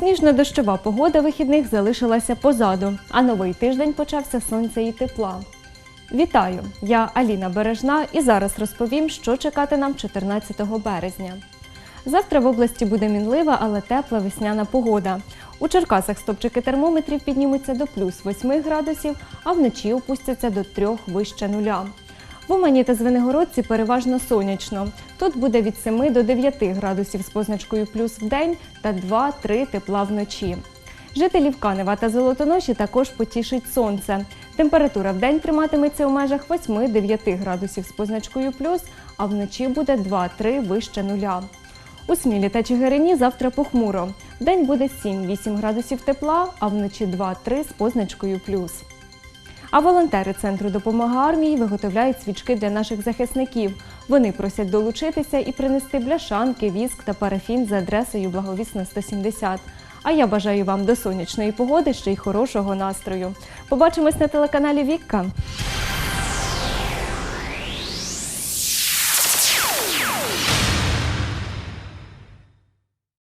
Сніжно-дощова погода вихідних залишилася позаду, а новий тиждень почався сонця і тепла. Вітаю! Я Аліна Бережна і зараз розповім, що чекати нам 14 березня. Завтра в області буде мінлива, але тепла весняна погода. У Черкасах стопчики термометрів піднімуться до плюс 8 градусів, а вночі опустяться до 3 вище нуля. В Умані та Звенигородці переважно сонячно. Тут буде від 7 до 9 градусів з позначкою плюс в день та 2-3 тепла вночі. Жителів Канева та Золотоноші також потішить сонце. Температура в день триматиметься у межах 8-9 градусів з позначкою плюс, а вночі буде 2-3 вище нуля. У Смілі та Чигирині завтра похмуро. Вдень буде 7-8 градусів тепла, а вночі 2-3 з позначкою плюс. А волонтери центру допомоги армії виготовляють свічки для наших захисників. Вони просять долучитися і принести бляшанки, віск та парафін за адресою Благовісна 170. А я бажаю вам до сонячної погоди ще й хорошого настрою. Побачимось на телеканалі Вікка.